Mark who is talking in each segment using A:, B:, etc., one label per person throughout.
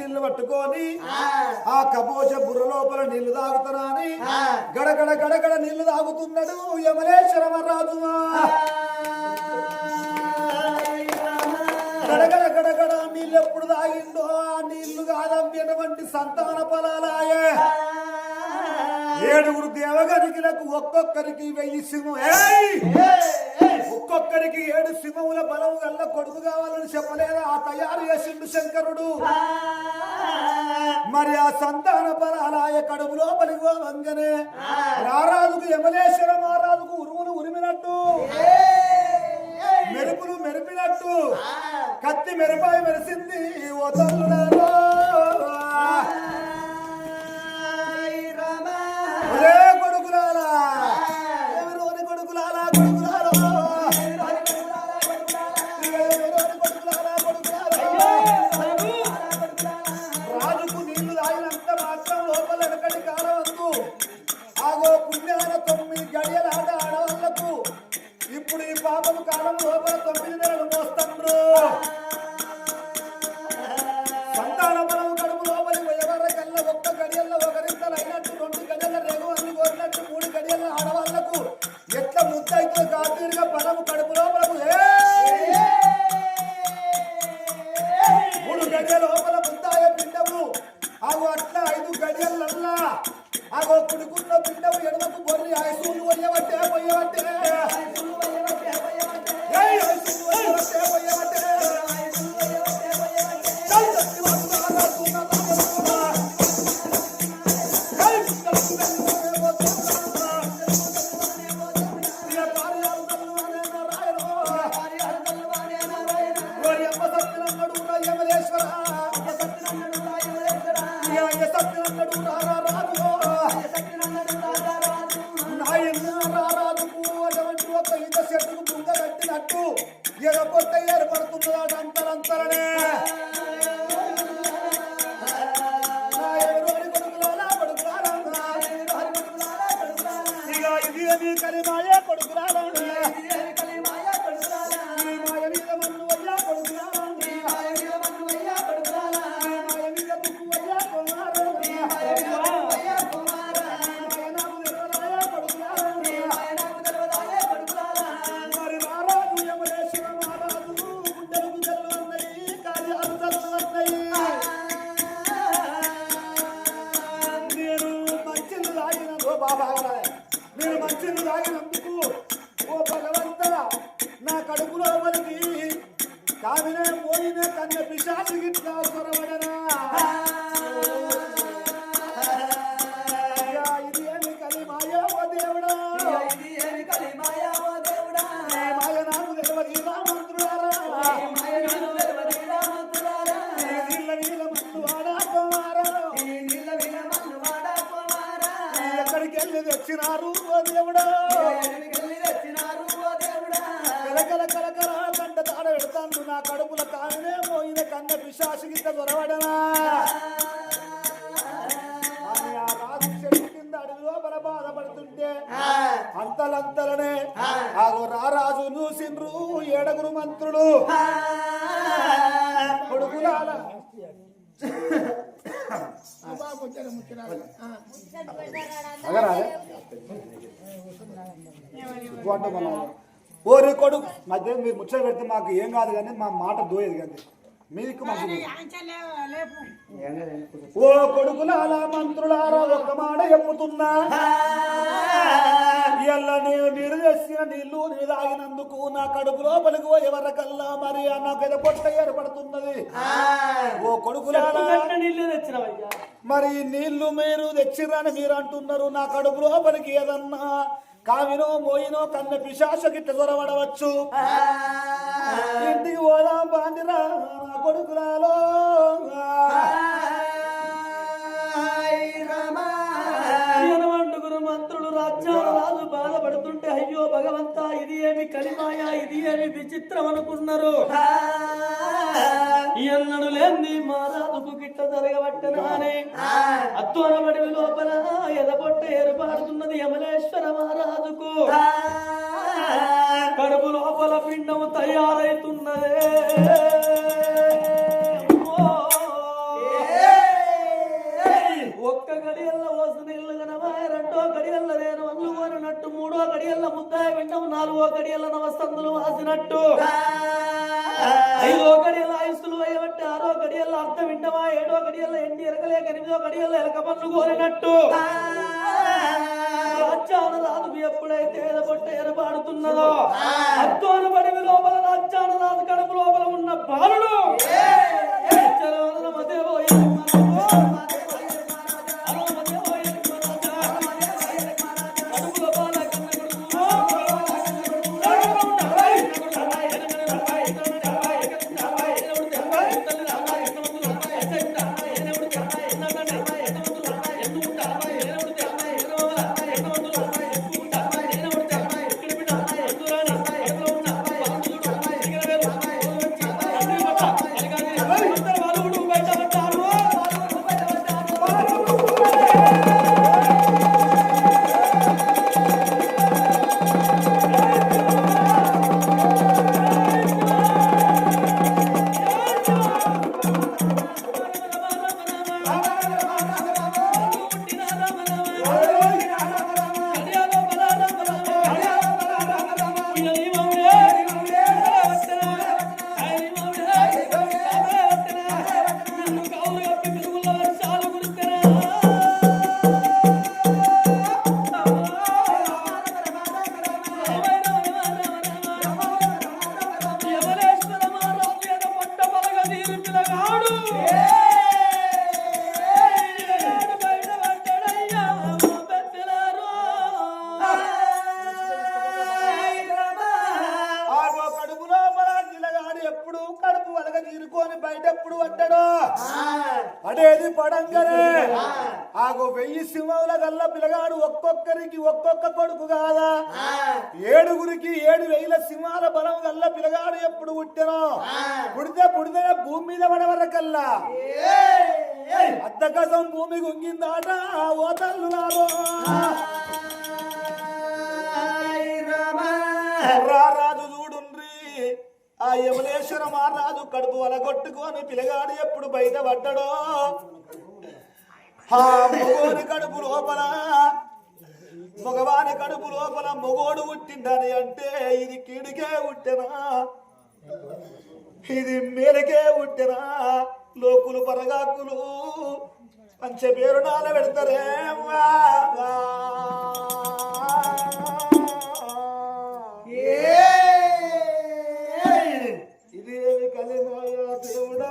A: మంచిళ్ళు పట్టుకొని ఆ. కపోజ బుర్ర లోపల నీళ్ళు తాగుతారా అని గడగడ గడగడ నీళ్ళు తాగుతున్నాడు యమలేశ్వరమ రాజు గడగడ గడగడ నీళ్ళు ఎప్పుడు తాగిండో ఆ నీళ్ళు కాదమ్మినటువంటి సంతాన ఫలాలాయే. ఏడుగురు దేవగనికిలకు ఒక్కొక్కరికి వెయ్యి సింహం ఏయ్! ఒక్కొక్కరికి ఏడు సింహముల బలం గల్ల కొడుకు కావాలని చెప్పలేదా? ఆ తయారు చేసిండు శంకరుడు. మరి ఆ సంతాన బలాలాయ కడుపు లోపలికి వంగనే రారాజుకు యమలేశ్వర మహారాజుకు ఉరుములు ఉరిమినట్టు మెరుపులు మెరిపినట్టు కత్తి మెరుపాయి మెరిసింది ఓ తల్లులారా. ఎడమకు బొర్రి ఐసూలు పోయవట్టే పోయవట్టే కామినే పోయిన కన్న పిశాచి గిట్లా స్వరవడనా అయ్యా, ఇది ఏమి కలిమాయా ఓ దేవుడా? ఈ మాయ నాకు తెలియదు ఈ రామంత్రులారా ఈ నీళ్ళ నీళ్ళ మన్ను వాడా కుమారా? ఎక్కడికి వెళ్ళి తెచ్చినారు ఓ దేవుడా? కన్న పిశాసి గిట్ట దొరవడనా అని ఆ రాజు చెట్టు కింద అడుగు లోపల బాధపడుతుంటే అంతలంతలనే ఆగో రారాజు చూసిండ్రు ఏడగురు మంత్రులు. కొడుకులాల ఓరి కొడుకు మధ్య మీరు ముచ్చట పెడితే మాకు ఏం కాదు కానీ మా మాట దోయేది కానీ. ఓ కొడుకులాల మంత్రులారా ఒక్క మాట చెప్పుతున్నా ఇయ్యాల నేను మీరు తెచ్చిన నీళ్ళు నేను తాగినందుకు నా కడుపు లోపలికి ఎవరికల్లా మరి నాకు ఏదో పొట్ట ఏర్పడుతున్నది. ఓ
B: నీళ్ళు తెచ్చినవయ్యా
A: మరి ఈ నీళ్ళు మీరు తెచ్చిరని మీరు అంటున్నారు నా కడుపు లోపలికి ఏదన్నా కావినో మోయినో కన్న పిశాచ గిట్ట దొరవడవచ్చు ఇంటికి పోదాం బాండిరా నా కొడుకురాలో
B: మంత్రులు రాజ్యాల రాజు బాధపడుతుంటే అయ్యో భగవంతా ఇది ఏమి కలిమాయ ఇది ఏమి విచిత్రం అనుకున్నారు? ఎన్నడు లేని మా రాజుకు గిట్ట జరగబట్టనానే. అద్వానబడి లోపల ఎదపొట్ట ఏర్పడుతున్నది యమలేశ్వర మహారాజుకు. కడుపు లోపల పిండము తయారైతున్నదే. పనులు కోరినట్టు రాజ్యాన రాజు ఎప్పుడైతే ఎలబొట్ట ఎరబాడుతున్నదో అద్దోన పడివి లోపల రాజ్యాన రాజు కడుపు లోపల ఉన్న బాలుడు.
A: పడ్డాడో? అడేది పడంగనే ఆగో వెయ్యి సింహముల గల్ల పిల్లగాడు ఒక్కొక్కరికి ఒక్కొక్క కొడుకు కాదా? ఏడుగురికి ఏడు వేల సింహాల బలం గల్ల పిల్లగాడు ఎప్పుడు పుట్టానో పుడితే పుడితే భూమి మీద పడవరకల్లా? అద్దకసం భూమి గుంగిందాట ఓ ఆ యమలేశ్వర మహారాజు కడుపు వలగొట్టుకొని పిల్లగాడు ఎప్పుడు బయట పడ్డడో. ఆ మొగోని కడుపు లోపల మగవాని కడుపు లోపల మొగోడు పుట్టిందని అంటే ఇది కీడుకే పుట్టినా? ఇది మేలకే పుట్టినా? లోకులు పరగాకులు మంచి పేరు నాల పెడతారే. ఏ దేవుడా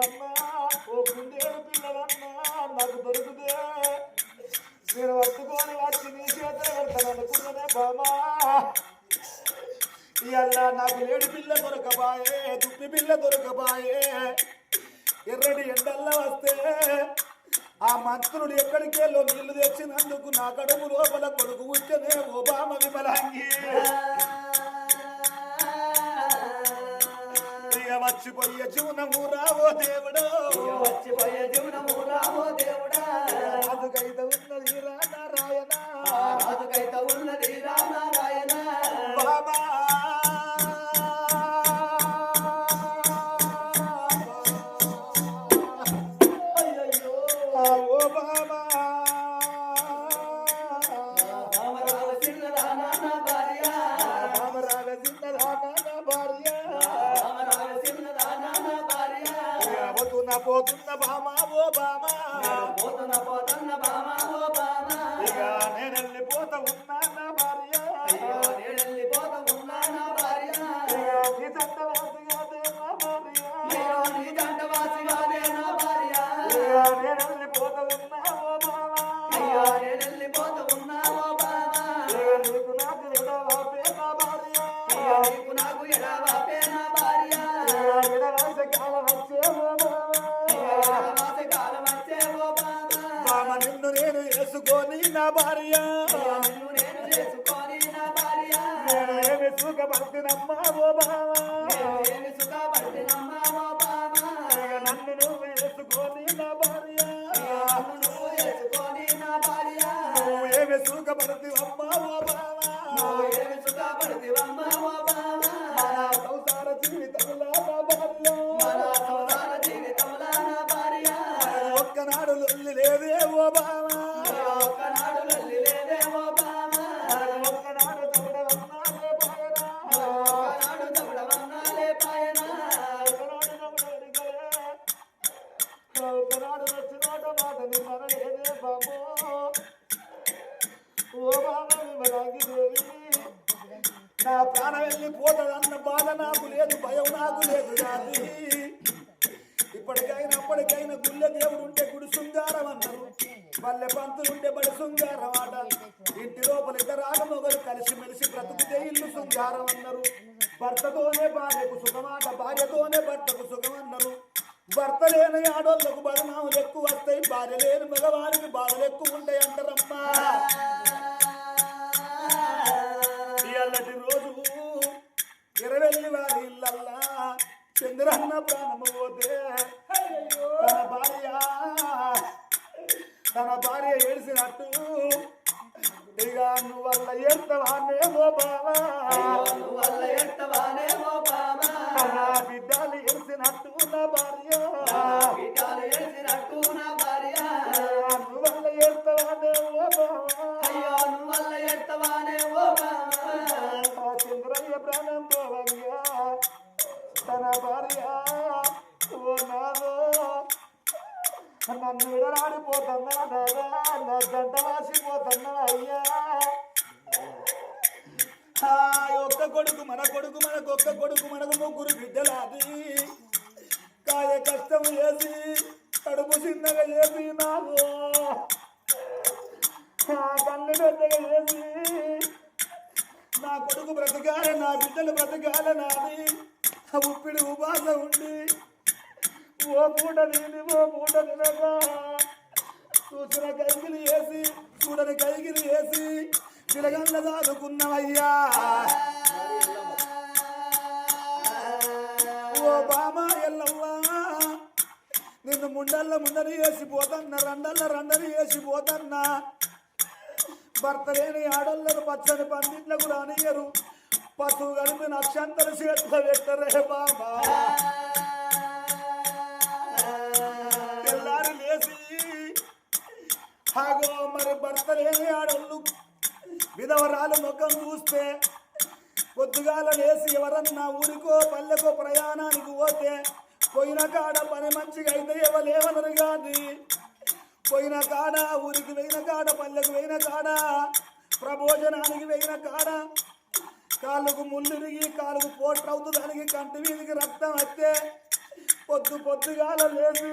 A: దుప్పి ఓ కుందేలు పిల్లలన్నా నాకు దొరికితే నేను పట్టుకొని వచ్చి నీ చేత పెడతాను బామా. ఇవాళ నాకు లేడి పిల్ల దొరకబాయే దుప్పి పిల్ల దొరకబాయే. ఎర్రటి ఎండల్లో వస్తే ఆ మంత్రులు ఎక్కడికెళ్ళో నీళ్ళు తెచ్చినందుకు నా కడుపు లోపల కొడుకు వచ్చనే ఓ బామ విమలాంగి. మర్చిపోయే జీవనము రావో దేవుడు.
B: వచ్చిపోయే జీవనము రామో దేవుడా.
A: అందుకైతే ఉన్నది రా నారాయణ
B: రాజుకైతే ఉన్నది రామనారాయణ
A: బాబా буду భర్తతోనే భార్యకు సుఖమాట భార్యతోనే భర్తకు సుఖం అన్నారు భర్త లేని ఆడోళ్ళకు బలనాములు ఎక్కువ వస్తాయి భార్య లేని మగవారికి బాధలు ఎక్కువ ఉంటాయి అంటారమ్మా. ఇవాళటి రోజు ఇరవెల్లి వారి ఇల్లల్లా చంద్రన్న ప్రాణము పోతే తన భార్య తన భార్య ఏడిసినట్టు ఇక నువ్వు వల్ల ఏడతావానేమో బావా
B: నువ్వు వల్ల ఎట్టవానే
A: బిడ్డలు ఏడిసినట్టు నా భార్య
B: బిడ్డలు ఏడ్చినట్టు నా భార్య.
A: నువ్వు వల్ల బావా
B: అయ్యో
A: చంద్రయ్య ప్రాణం పోవంగా. తన భార్య నన్ను విడరాడిపోతున్నా నా గంట వాసిపోతున్నా అయ్యా ఒక్క కొడుకు మన కొడుకు మనకు ఒక్క కొడుకు మనకు ముగ్గురు బిడ్డలాది కాయ కష్టం చేసి కడుపు చిన్నగా చేసి నాకు ఆ కన్ను పెద్దగా చేసి నా కొడుకు బ్రతకాల నా బిడ్డలు బ్రతకాల నాది. ఉప్పిడి ఉపాస ఉండి ఓ పూట తిని ఓ పూట తినగా చూసిన వేసి చూడని కైకిలు వేసి పిలగల్ల దాదుకున్నవయ్యా ఓ బామ ఎల్లవ్వా నిన్ను ముండల్ల ముందరి వేసి పోతన్నా రండల్ల రండని వేసి పోతన్నా. భర్త లేని ఆడోళ్ళను పచ్చని పందిట్లకు రానియరు పశువు కలిపి నక్షంతర చేతిలో పెట్టరే బాబా ఆగో మరి భర్త లేని ఆడోళ్ళు? విధవరాలు ముఖం చూస్తే పొద్దుగాల లేచి ఎవరన్నా ఊరికో పల్లెకో ప్రయాణానికి పోతే పోయిన కాడ పని మంచిగా అయితే ఎవలేవనరు కాదు పోయిన కాడ ఊరికి పోయిన కాడ పల్లెకు పోయిన కాడ ప్రభోజనానికి పోయిన కాడ కాళ్ళకు ముళ్ళిరిగి కాళ్ళకు పోట్రవుతు దానికి కంటి మీదకి రక్తం వస్తే పొద్దు పొద్దుగాల లేచి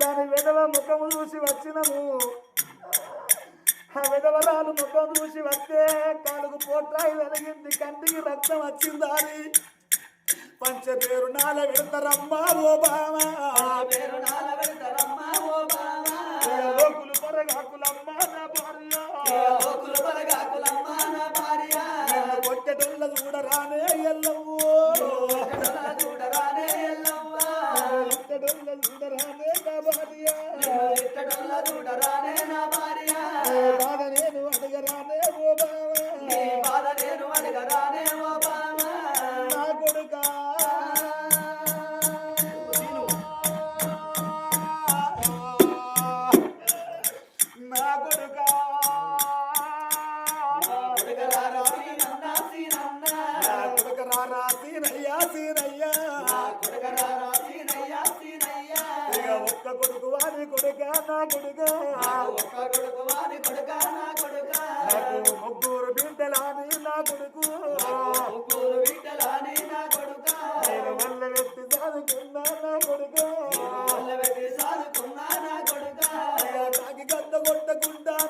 A: దాని విధవ ముఖము చూసి వచ్చినము. ఆ విధవరాలు ముఖం చూసి వస్తే కాలుకు పోట్రాయి వెలిగింది కంటికి రక్తం వచ్చింది అది పంచ పేరు నాల పెడతారమ్మా ఓ బామా
B: పేరు నాల పెడతారమ్మా ఓ బాబా
A: లోకులు పరగాకులమ్మా నా భార్య.
B: లోకులు బలగాకులమ్మా నా భార్య.
A: కొట్టెటోళ్ళ చూడరానే ఎల్లవ్వో నా కొడుకు కొడుక నా నాకు ముగ్గురు బిడ్డలాని నా కొడుకు. నేను వల్ల వ్యక్తి చదువుకున్నా నా కొడుకు.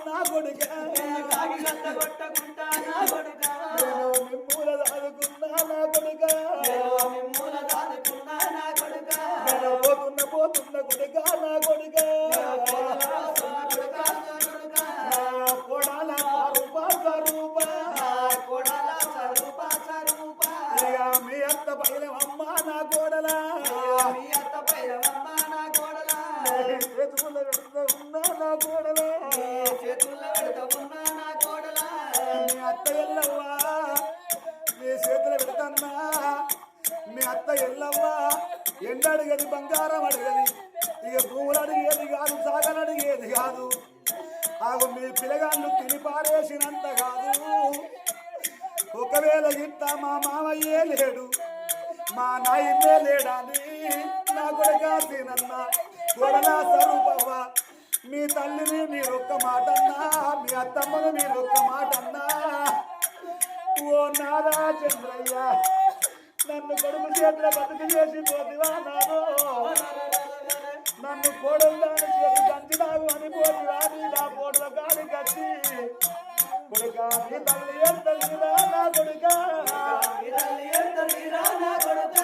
B: నా కొడుక
A: మిమ్మూల
B: దాదుకున్నా నా కొడుక.
A: నేను పోతున్న పోతున్న కొడుక నా కొడుక. కొడాల స్వరూప స్వరూప.
B: కొడాల స్వరూప
A: ఇక మీ అత్త పైలవమ్మ నా కోడల.
B: మీ అత్త పైరవమ్మ నా కోడల.
A: ఉన్నా నా కోడలా.
B: నా
A: మీ అత్త ఎల్లవ్వా. మీ చేతులు పెడతన్నా మీ అత్త ఎల్లవ్వా. ఎండడిగది బంగారం అడిగది. ఇక భూములు అడిగేది కాదు సాగలు అడిగేది కాదు. ఆగు మీ పిల్లగాళ్ళు తిని పారేసినంత కాదు. ఒకవేళ ఇంత మా మామయ్యే లేడు మా నాయనే లేడని నా? కొడుక తినన్న కొడలా స్వరూపవ్వ. మీ తల్లిని మీరొక్క మాట అన్నా మీ అత్తమ్మను మీరొక్క మాట అన్నా ఓ నాదా చంద్రయ్య నన్ను కొడుకు చేతుల బతుకు చేసి పోతివా నాదో నన్ను కోడలు దాని చేతి కంచినాగు అని పోతివా నీ నా పోట్ల గాలి కచ్చి. కొడుక నీ తల్లి ఏం తల్లిరా నా కొడుక.
B: నీ తల్లి ఎంత మీరా నా కొడుక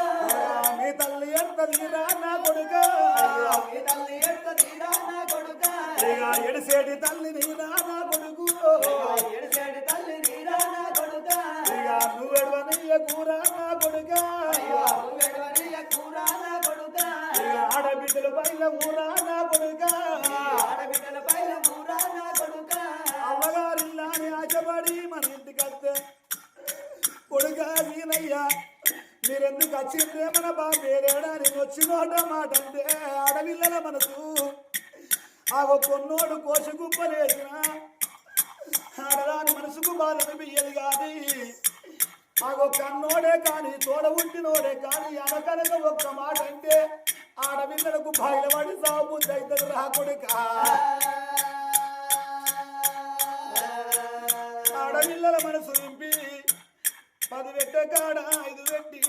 A: నీ తల్లి ఏం తల్లిరా నా కొడుక.
B: నీ తల్లి ఎంత మీరా నా కొడుక.
A: ఎడిసేటి తల్లి నా కొడుకు.
B: ఎడిసేడి తల్లి నా కొడుక.
A: ఇక నువ్వెడవనయ్య కూర నా కొడుక.
B: వెడవనియ కూర నా కొడుక.
A: ఆడబిడ్డల పైన ఊరా నా కొడుక.
B: ఆడబిడ్డల పైన కూర నా కొడుక.
A: అమ్మగారిల్లాని ఆశపడి మన ఇంటికి వస్తే కొడుక వీనయ్యా మీరెందుకు వచ్చిందే మన బాబేరేడా నేను వచ్చినోట మాట అంటే ఆడపిల్లల మనసు. ఆ పొన్నోడు కోసి గుప్పలేసిన. ఆడదాని మనసుకు బాధను బియ్యది కాదు. ఆగో కన్నోడే కానీ తోడ ఉంటినోడే కానీ అనకనక ఒక్క మాట అంటే ఆడపిల్లలకు బయలుపడి సాగు దైతలు రా ఆడపిల్లల మనసు నింపి పది పెట్ట కాడ ఐదు పెట్టి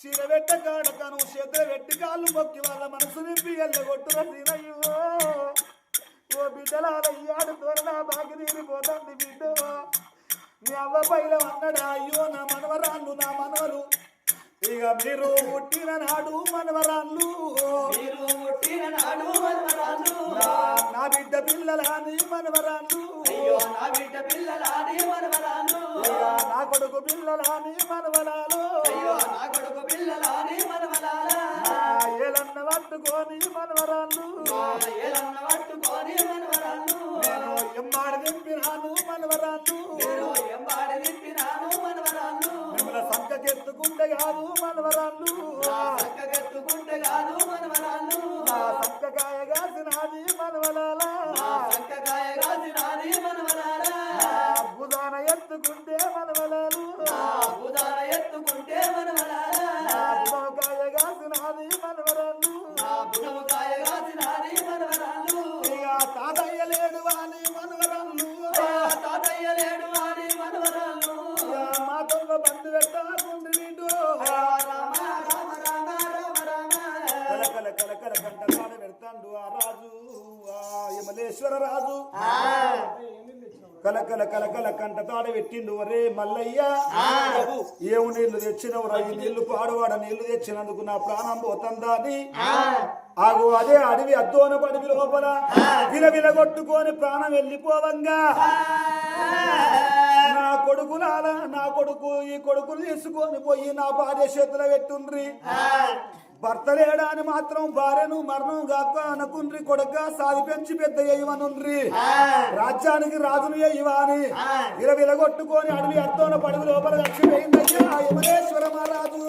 A: చీర పెట్ట కాడ కను చేతులు పెట్టి కాళ్ళు మొక్కి వాళ్ళ మనసు నింపి ఎల్లగొట్టుర సీనయ్యో. ఓ బిడ్డలాడయ్యాడు త్వరగా బాగి తీరిపోతుంది బిడ్డ మీ అవ్వ పైల అన్నడా అయ్యో నా మనవరాళ్ళు నా మనవలు. ఇక మీరు పుట్టిన నాడు మనవరాళ్ళు.
B: మీరు పుట్టిన నాడు మనవరాలు
A: నా- బిడ్డ పిల్లలని మనవరాళ్ళు.
B: అయ్యో నా బిడ్డ పిల్లలాడి మనవరాలు
A: ఇక నా కొడుకు పిల్లలని మనవరాలు.
B: అయ్యో నా కొడుకు పిల్లలాడి మనవరాలా.
A: ఏలన్న పట్టుకొని మనవరాళ్ళు.
B: ఏలన్న పట్టుకొని మనవరాలు
A: నేను ఎమ్మాడి దింపినాను మనవరాళ్ళు.
B: నేను ఎంబాడి నింపినాను మనవరాలు
A: మిమ్మల్ని సంకకెత్తుకుంటే కాదు మనవరాళ్ళు.
B: చక్కగెత్తుకుంటే కాదు మనవరాలు
A: నా సంకకాయ కాసినది మనవరాల.
B: చక్కగాయ కాసినాది మనవరాలా.
A: భుజాన ఎత్తుకుంటే మనవరాలు.
B: ఉదార ఎత్తుకుంటే మనవరాలా.
A: యమలేశ్వర రాజు కల కల కల కల కంట తాడ పెట్టిండు ఒరే మల్లయ్య. ఏవు నీళ్ళు తెచ్చినవురా ఈ నీళ్ళు పాడువాడ నీళ్ళు తెచ్చినందుకు నా ప్రాణం పోతందా అని. ఆగు అదే అడవి అద్దోన పడివి లోపల. విల కొట్టుకొని ప్రాణం వెళ్ళిపోవంగా. నా కొడుకులాల నా కొడుకు ఈ కొడుకులు తీసుకొని పోయి నా భార్య చేతుల పెట్టుండ్రి. భర్త లేడా అని మాత్రం భార్యను మరణం గాక అనుకుండ్రి కొడుక సాది పెంచి పెద్ద చేయమనుండ్రి రాజ్యానికి రాజును అయ్యవాని విలవిలగొట్టుకొని అడవి అర్థంలో పడుగు లోపల చచ్చిపోయిందయ్యా యమనేశ్వర మహారాజు.